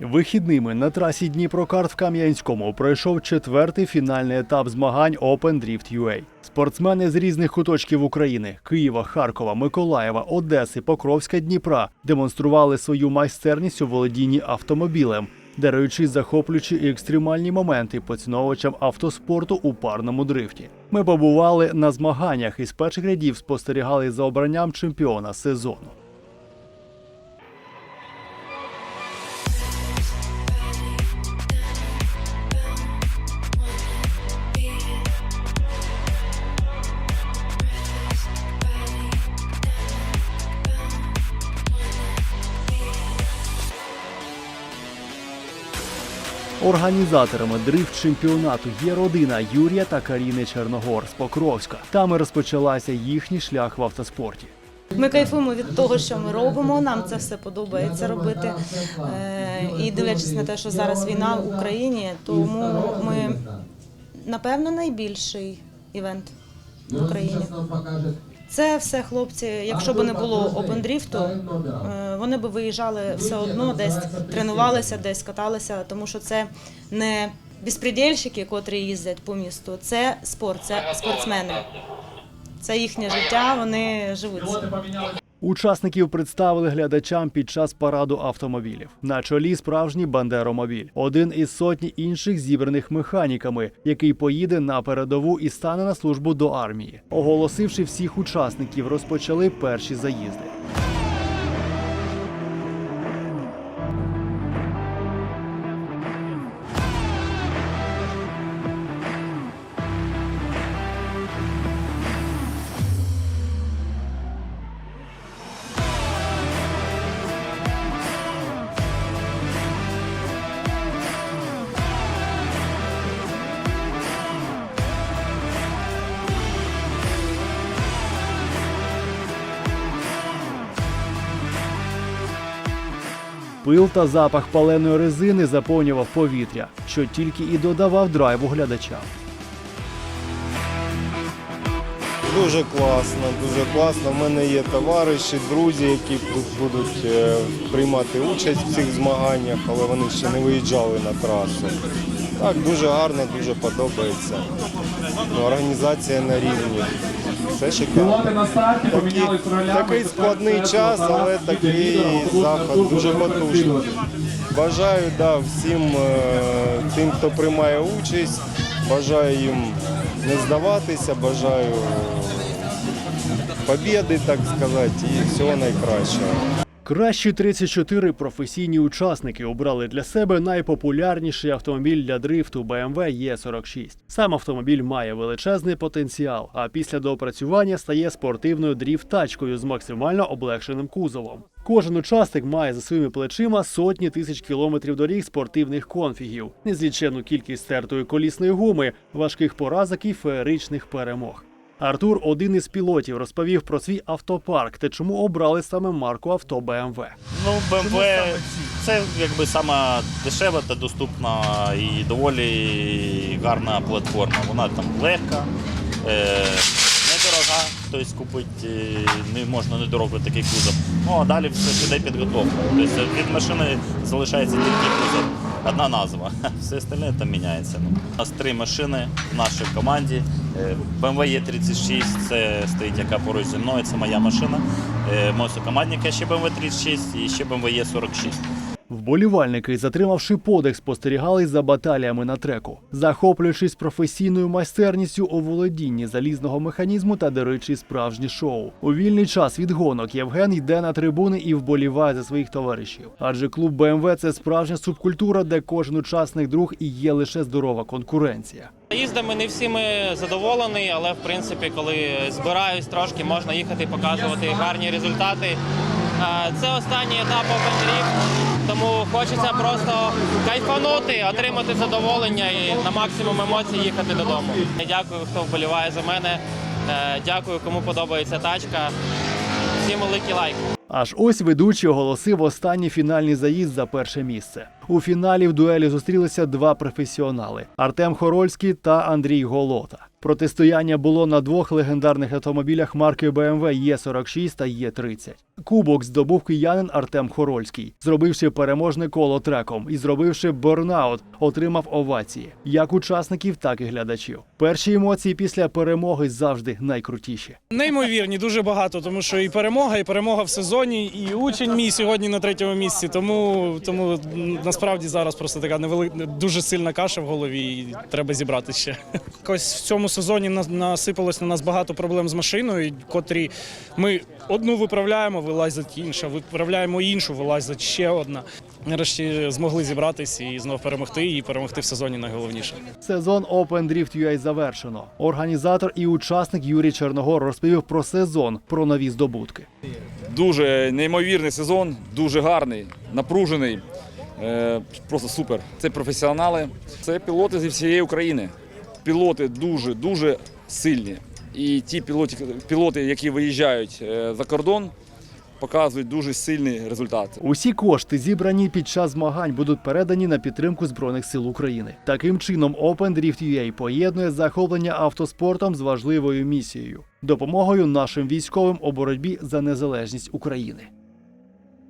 Вихідними на трасі Дніпрокарт в Кам'янському пройшов четвертий фінальний етап змагань Open Drift UA. Спортсмени з різних куточків України Києва, Харкова, Миколаєва, Одеси, Покровська, Дніпра демонстрували свою майстерність у володінні автомобілем, даруючи захоплюючі і екстремальні моменти поціновувачам автоспорту у парному дрифті. Ми побували на змаганнях і з перших рядів спостерігали за обранням чемпіона сезону. Організаторами дрифт чемпіонату є родина Юрія та Каріни Черногор з Покровська. Там і розпочалася їхній шлях в автоспорті. Ми кайфуємо від того, що ми робимо. Нам це все подобається робити. Е, І дивлячись на те, що зараз війна в Україні, тому ми напевно найбільший івент в Україні. Це все хлопці. Якщо б не було опендріфту, то вони б виїжджали все одно, десь тренувалися, десь каталися, тому що це не безпредельщики, котрі їздять по місту. Це спорт, це спортсмени. Це їхнє життя, вони живуть. Учасників представили глядачам під час параду автомобілів. На чолі справжній бандеромобіль, один із сотні інших зібраних механіками, який поїде на передову і стане на службу до армії. Оголосивши всіх учасників, розпочали перші заїзди. Пил та запах паленої резини заповнював повітря, що тільки і додавав драйву глядачам. Дуже класно, дуже класно. У мене є товариші, друзі, які тут будуть е, приймати участь в цих змаганнях, але вони ще не виїжджали на трасу. Так, дуже гарно, дуже подобається. Ну, організація на рівні. Все шикарно. ролями. Такий складний час, але такий заход дуже потужний. Бажаю да, всім е, тим, хто приймає участь, бажаю їм не здаватися, бажаю побіди, так сказати, і всього найкращого. Кращі 34 професійні учасники обрали для себе найпопулярніший автомобіль для дрифту BMW E46. Сам автомобіль має величезний потенціал, а після доопрацювання стає спортивною дріфт-тачкою з максимально облегшеним кузовом. Кожен учасник має за своїми плечима сотні тисяч кілометрів доріг спортивних конфігів, незліченну кількість стертої колісної гуми, важких поразок і феєричних перемог. Артур, один із пілотів, розповів про свій автопарк та чому обрали саме марку авто BMW. Ну, BMW це якби сама дешева та доступна і доволі гарна платформа. Вона там легка, е, недорога, тобто купити е, не можна недорого такий кузов. Ну а далі все піде підготовка. Тобто від машини залишається тільки кузов. Одна назва, все остальне там міняється. Ну, У нас три машини в нашій команді. Е, BMW E36 це стоїть яка поруч зі мною, це моя машина. Е, Мого ще BMW 36 і ще BMW E46. Вболівальники, затримавши подих, спостерігали за баталіями на треку, захоплюючись професійною майстерністю у володінні залізного механізму та даруючи справжнє шоу. У вільний час від гонок Євген йде на трибуни і вболіває за своїх товаришів. Адже клуб БМВ це справжня субкультура, де кожен учасник друг і є лише здорова конкуренція. Їздами не всіми задоволений, але в принципі, коли збираюсь трошки, можна їхати показувати гарні результати. Це останній етап Drift, тому хочеться просто кайфанути, отримати задоволення і на максимум емоцій їхати додому. Дякую, хто вболіває за мене. Е, Дякую, кому подобається тачка. Всім великий лайк. Аж ось ведучий оголосив останній фінальний заїзд за перше місце. У фіналі в дуелі зустрілися два професіонали: Артем Хорольський та Андрій Голота. Протистояння було на двох легендарних автомобілях марки BMW Е46 та Е30. Кубок здобув киянин Артем Хорольський, зробивши переможне коло треком і зробивши борнаут, отримав овації як учасників, так і глядачів. Перші емоції після перемоги завжди найкрутіші. Неймовірні, дуже багато, тому що і перемога, і перемога в сезоні, і учень мій сьогодні на третьому місці. Тому, тому насправді зараз просто така невелика, дуже сильна каша в голові, і треба зібрати ще. Ось в цьому сезоні на- насипалось на нас багато проблем з машиною, котрі ми одну виправляємо, вилазить інша, виправляємо іншу, вилазить ще одна. Нарешті змогли зібратись і знов перемогти, і перемогти в сезоні найголовніше. Сезон Open Drift UA завершено. Організатор і учасник Юрій Черногор розповів про сезон, про нові здобутки. Дуже неймовірний сезон, дуже гарний, напружений. Е, просто супер. Це професіонали, це пілоти зі всієї України. Пілоти дуже дуже сильні. І ті пілоти, пілоти які виїжджають е, за кордон, показують дуже сильний результат. Усі кошти, зібрані під час змагань, будуть передані на підтримку збройних сил України. Таким чином, Open Drift UA поєднує захоплення автоспортом з важливою місією допомогою нашим військовим у боротьбі за незалежність України.